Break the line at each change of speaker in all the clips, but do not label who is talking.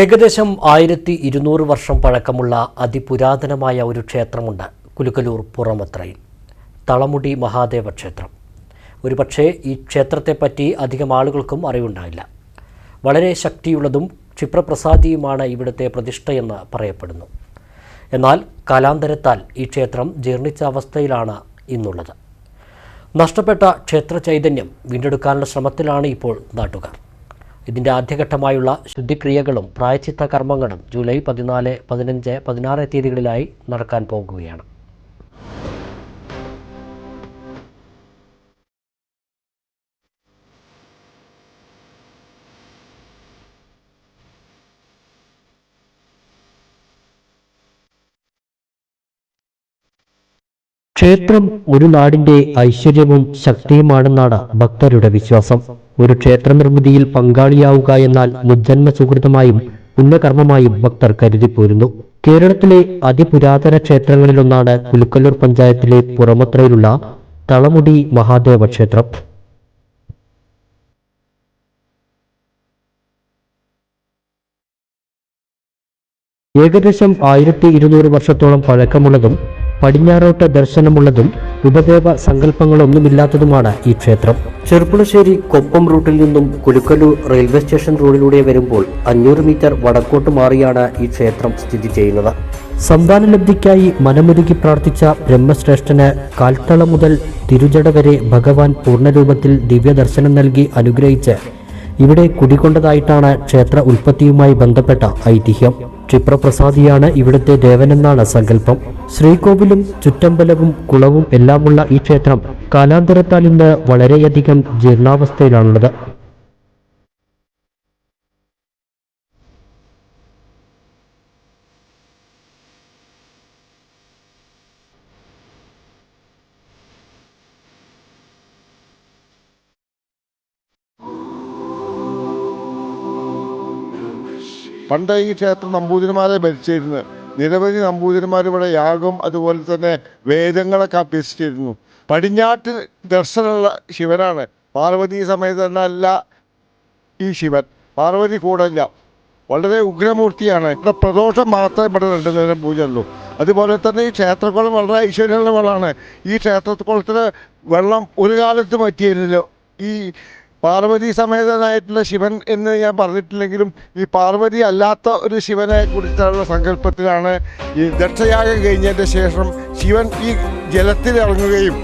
ഏകദേശം ആയിരത്തി ഇരുന്നൂറ് വർഷം പഴക്കമുള്ള അതിപുരാതനമായ ഒരു ക്ഷേത്രമുണ്ട് കുലുക്കലൂർ പുറമത്രയിൽ. തളമുടി മഹാദേവ ക്ഷേത്രം. ഒരുപക്ഷേ ഈ ക്ഷേത്രത്തെപ്പറ്റി അധികം ആളുകൾക്കും അറിവുണ്ടായില്ല. വളരെ ശക്തിയുള്ളതും ക്ഷിപ്രപ്രസാദിയുമാണ് ഇവിടുത്തെ പ്രതിഷ്ഠയെന്ന് പറയപ്പെടുന്നു. എന്നാൽ കാലാന്തരത്താൽ ഈ ക്ഷേത്രം ജീർണിച്ച അവസ്ഥയിലാണ് ഇന്നുള്ളത്. നഷ്ടപ്പെട്ട ക്ഷേത്ര ചൈതന്യം വീണ്ടെടുക്കാനുള്ള ശ്രമത്തിലാണ് ഇപ്പോൾ നാട്ടുകാർ. ഇതിന്റെ ആദ്യഘട്ടമായുള്ള ശുദ്ധിക്രിയകളും പ്രായച്ചിത്ത കർമ്മങ്ങളും ജൂലൈ പതിനാല് പതിനഞ്ച് പതിനാറ് തീയതികളിലായി നടക്കാൻ പോകുകയാണ്. ക്ഷേത്രം ഒരു നാടിന്റെ ഐശ്വര്യവും ശക്തിയുമാണെന്നാണ് ഭക്തരുടെ വിശ്വാസം. ഒരു ക്ഷേത്ര നിർമ്മിതിയിൽ പങ്കാളിയാവുക എന്നാൽ മുജ്ജന്മ സുഹൃതമായും പുണ്യകർമ്മമായും ഭക്തർ കരുതിപ്പോരുന്നു. കേരളത്തിലെ അതിപുരാതന ക്ഷേത്രങ്ങളിലൊന്നാണ് കുലുക്കല്ലൂർ പഞ്ചായത്തിലെ പുറമത്രയിലുള്ള തളമുടി മഹാദേവ ക്ഷേത്രം ഏകദേശം ആയിരത്തി ഇരുന്നൂറ് വർഷത്തോളം പഴക്കമുള്ളതും പടിഞ്ഞാറോട്ട് ദർശനമുള്ളതും ഉപദേവ സങ്കല്പങ്ങളൊന്നുമില്ലാത്തതുമാണ് ഈ ക്ഷേത്രം. ചെറുപ്പുളശ്ശേരി കൊപ്പം റൂട്ടിൽ നിന്നും കുലുക്കല്ലൂർ റെയിൽവേ സ്റ്റേഷൻ റോഡിലൂടെ വരുമ്പോൾ അഞ്ഞൂറ് മീറ്റർ വടക്കോട്ട് മാറിയാണ് ഈ ക്ഷേത്രം സ്ഥിതി ചെയ്യുന്നത്. സന്താന ലബ്ധിക്കായി മനമൊരുക്കി പ്രാർത്ഥിച്ച ബ്രഹ്മശ്രേഷ്ഠന് കാൽത്തള മുതൽ തിരുജട വരെ ഭഗവാൻ പൂർണരൂപത്തിൽ ദിവ്യദർശനം നൽകി അനുഗ്രഹിച്ച് ഇവിടെ കുടികൊണ്ടതായിട്ടാണ് ക്ഷേത്ര ഉൽപ്പത്തിയുമായി ബന്ധപ്പെട്ട ഐതിഹ്യം. ക്ഷിപ്രപ്രസാദിയാണ് ഇവിടുത്തെ ദേവനെന്നാണ് സങ്കല്പം. ശ്രീകോവിലും ചുറ്റമ്പലവും കുളവും എല്ലാമുള്ള ഈ ക്ഷേത്രം കാലാന്തരത്താൽ ഇന്ന് വളരെയധികം ജീർണാവസ്ഥയിലാണുള്ളത്.
പണ്ട് ഈ ക്ഷേത്രം നമ്പൂതിരിമാരെ ഭരിച്ചിരുന്നു. നിരവധി നമ്പൂതിരിമാർ ഇവിടെ യാഗം അതുപോലെ തന്നെ വേദങ്ങളൊക്കെ അഭ്യസിച്ചിരുന്നു. പടിഞ്ഞാട്ട് ദർശനമുള്ള ശിവനാണ്. പാർവതി സമയത്ത് തന്നെ അല്ല ഈ ശിവൻ. പാർവതി കൂടല്ല വളരെ ഉഗ്രമൂർത്തിയാണ്. ഇവിടെ പ്രദോഷം മാത്രമേ ഇവിടെ രണ്ടു നേരം പൂജ ഉള്ളൂ അതുപോലെ തന്നെ ഈ ക്ഷേത്രക്കുളം വളരെ ഐശ്വര്യമുള്ള വെള്ളമാണ് ഈ ക്ഷേത്രക്കുളത്തിന് വെള്ളം ഒരു കാലത്ത് മാറ്റിയിരുന്നല്ലോ ഈ പാർവതി സമേതനായിട്ടുള്ള ശിവൻ എന്ന് ഞാൻ പറഞ്ഞിട്ടില്ലെങ്കിലും ഈ പാർവതി അല്ലാത്ത ഒരു ശിവനെ കുറിച്ചുള്ള സങ്കല്പത്തിലാണ് ഈ ദക്ഷയാഗം കഴിഞ്ഞതിന്റെ ശേഷം ശിവൻ ഈ ജലത്തിൽ ഇറങ്ങുകയും.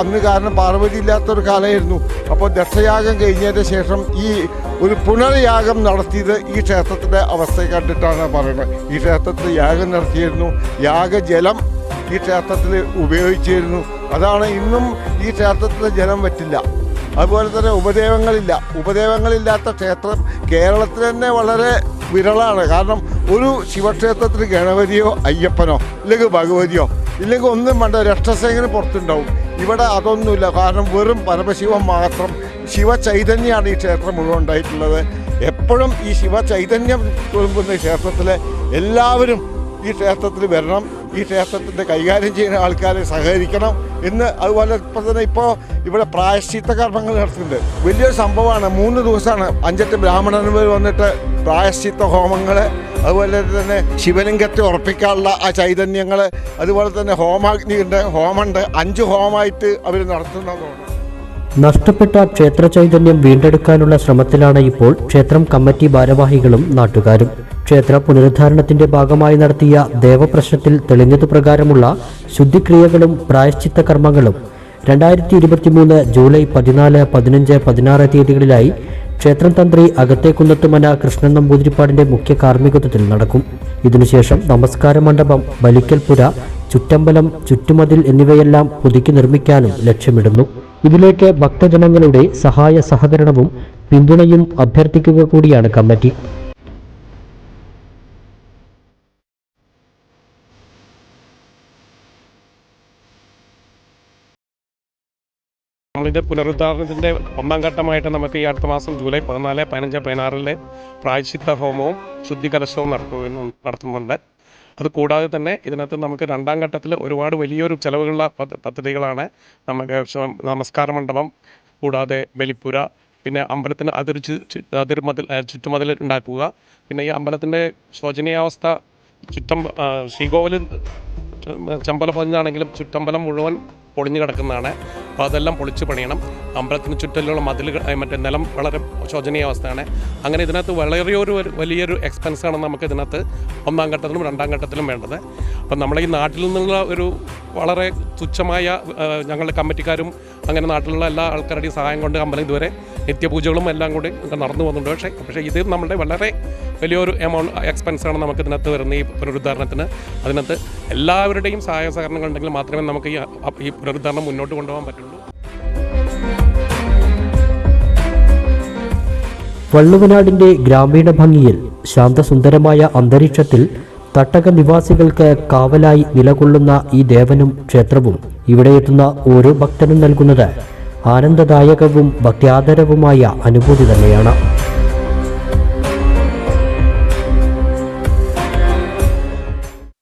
അന്ന് കാരണം പാർവതി ഇല്ലാത്തൊരു കാലമായിരുന്നു. അപ്പോൾ ദക്ഷയാഗം കഴിഞ്ഞതിന് ശേഷം ഈ ഒരു പുനർയാഗം നടത്തിയത് ഈ ക്ഷേത്രത്തിന്റെ അവസ്ഥയെ കണ്ടിട്ടാണ് പറയുന്നത്. ഈ ക്ഷേത്രത്തിൽ യാഗം നടത്തിയിരുന്നു. യാഗജലം ഈ ക്ഷേത്രത്തിൽ ഉപയോഗിച്ചിരുന്നു. അതാണ് ഇന്നും ഈ ക്ഷേത്രത്തിലെ ജലം പറ്റില്ല അതുപോലെ തന്നെ ഉപദേവങ്ങളില്ല. ഉപദേവങ്ങളില്ലാത്ത ക്ഷേത്രം കേരളത്തിൽ തന്നെ വളരെ വിരളാണ്. കാരണം ഒരു ശിവക്ഷേത്രത്തിൽ ഗണപതിയോ അയ്യപ്പനോ ഇല്ലെങ്കിൽ ഭഗവതിയോ ഇല്ലെങ്കിൽ ഒന്നും വേണ്ട രക്ഷസേന പുറത്തുണ്ടാവും. ഇവിടെ അതൊന്നുമില്ല. കാരണം വെറും പരമശിവം മാത്രം ശിവചൈതന്യമാണ് ഈ ക്ഷേത്രം മുഴുവൻ ഉണ്ടായിട്ടുള്ളത്. എപ്പോഴും ഈ ശിവചൈതന്യം തുളുമ്പുന്ന ക്ഷേത്രത്തിലെ എല്ലാവരും ഈ ക്ഷേത്രത്തിൽ വരണം ഈ ക്ഷേത്രത്തിന്റെ കൈകാര്യം ചെയ്യുന്ന ആൾക്കാരെ സഹകരിക്കണം എന്ന് അതുപോലെ ഇപ്പം തന്നെ ഇപ്പോൾ ഇവിടെ പ്രായശ്ചിത്ത കർമ്മങ്ങൾ നടത്തുന്നുണ്ട്. വലിയൊരു സംഭവമാണ്. മൂന്ന് ദിവസമാണ് അഞ്ചെട്ട് ബ്രാഹ്മണന്മാർ വന്നിട്ട് പ്രായശ്ചിത്ത ഹോമങ്ങൾ അതുപോലെ തന്നെ ശിവലിംഗത്തെ ഉറപ്പിക്കാനുള്ള ആ ചൈതന്യങ്ങൾ അതുപോലെ തന്നെ ഹോമാഗ്നി ഉണ്ട് ഹോമമുണ്ട്. അഞ്ച് ഹോമമായിട്ട് അവർ നടത്തുന്നതാണ്.
നഷ്ടപ്പെട്ട ക്ഷേത്ര ചൈതന്യം വീണ്ടെടുക്കാനുള്ള ശ്രമത്തിലാണ് ഇപ്പോൾ ക്ഷേത്രം കമ്മിറ്റി ഭാരവാഹികളും നാട്ടുകാരും. ക്ഷേത്ര പുനരുദ്ധാരണത്തിന്റെ ഭാഗമായി നടത്തിയ ദേവപ്രശ്നത്തിൽ തെളിഞ്ഞതു പ്രകാരമുള്ള ശുദ്ധിക്രിയകളും പ്രായശ്ചിത്ത കർമ്മങ്ങളും രണ്ടായിരത്തി ഇരുപത്തിമൂന്ന് ജൂലൈ പതിനാല് പതിനഞ്ച് പതിനാറ് തീയതികളിലായി ക്ഷേത്രം തന്ത്രി അകത്തേക്കുന്നത്തുമന കൃഷ്ണൻ നമ്പൂതിരിപ്പാടിന്റെ മുഖ്യ കാർമ്മികത്വത്തിൽ നടക്കും. ഇതിനുശേഷം നമസ്കാര മണ്ഡപം ബലിക്കൽപുര ചുറ്റമ്പലം ചുറ്റുമതിൽ എന്നിവയെല്ലാം പുതുക്കി നിർമ്മിക്കാനും ലക്ഷ്യമിടുന്നു. ഇതിലേക്ക് ഭക്തജനങ്ങളുടെ സഹായ സഹകരണവും പിന്തുണയും അഭ്യർത്ഥിക്കുക കൂടിയാണ് കമ്മിറ്റി.
നമ്മളിത് പുനരുദ്ധാരണത്തിന്റെ ഒന്നാം ഘട്ടമായിട്ട് നമുക്ക് ഈ അടുത്ത മാസം ജൂലൈ പതിനാല് പതിനഞ്ച് പതിനാറിലെ പ്രായശ്ചിത്ത ഹോമവും ശുദ്ധികലശവും നടത്തുന്നു നടത്തുന്നുണ്ട്. അത് കൂടാതെ തന്നെ ഇതിനകത്ത് നമുക്ക് രണ്ടാം ഘട്ടത്തിൽ ഒരുപാട് വലിയൊരു ചിലവുകളുള്ള പദ്ധ- പദ്ധതികളാണ് നമുക്ക് നമസ്കാര മണ്ഡപം കൂടാതെ ബലിപ്പുര പിന്നെ അമ്പലത്തിന് അതിർ അതിർമതിൽ ചുറ്റുമതിൽ ഉണ്ടാക്കുക. പിന്നെ ഈ അമ്പലത്തിന്റെ ശോചനീയാവസ്ഥ ചുറ്റം ശ്രീകോവിൽ ചമ്പല പതിഞ്ഞാണെങ്കിലും ചുറ്റമ്പലം മുഴുവൻ പൊളിഞ്ഞു കിടക്കുന്നതാണ്. അപ്പോൾ അതെല്ലാം പൊളിച്ച് പണിയണം. അമ്പലത്തിന് ചുറ്റിലുള്ള ഏ, മറ്റേ നിലം വളരെ ശോചനീയാവസ്ഥയാണ് അങ്ങനെ ഇതിനകത്ത് വളരെ ഒരു ഒരു വലിയൊരു എക്സ്പെൻസാണ് നമുക്ക് ഇതിനകത്ത് ഒന്നാം ഘട്ടത്തിലും രണ്ടാം ഘട്ടത്തിലും വേണ്ടത്. അപ്പം നമ്മളെ ഈ നാട്ടിൽ നിന്നുള്ള ഒരു വളരെ തുച്ഛമായ ഞങ്ങളുടെ കമ്മിറ്റിക്കാരും അങ്ങനെ നാട്ടിലുള്ള എല്ലാ ആൾക്കാരുടെയും സഹായം കൊണ്ട് അമ്പലം ഇതുവരെ നിത്യപൂജകളും എല്ലാം കൂടി നടന്നു പോകുന്നുണ്ട്. പക്ഷേ പക്ഷേ ഇത് നമ്മുടെ വളരെ വലിയൊരു എമൗണ്ട് എക്സ്പെൻസാണ് നമുക്ക് ഇതിനകത്ത് വരുന്ന ഈ പുനരുദ്ധാരണത്തിന്. അതിനകത്ത് എല്ലാവരുടെയും സഹായ സഹകരണങ്ങൾ ഉണ്ടെങ്കിൽ മാത്രമേ നമുക്ക് ഈ പുനരുദ്ധാരണം മുന്നോട്ട് കൊണ്ടുപോകാൻ പറ്റുള്ളൂ.
വള്ളുവനാടിന്റെ ഗ്രാമീണ ഭംഗിയിൽ ശാന്തസുന്ദരമായ അന്തരീക്ഷത്തിൽ തട്ടക നിവാസികൾക്ക് കാവലായി നിലകൊള്ളുന്ന ഈ ദേവനും ക്ഷേത്രവും ഇവിടെ എത്തുന്ന ഓരോ ഭക്തനും നൽകുന്നത് ആനന്ദദായകവും ഭക്ത്യാദരവുമായ അനുഭൂതി തന്നെയാണ്.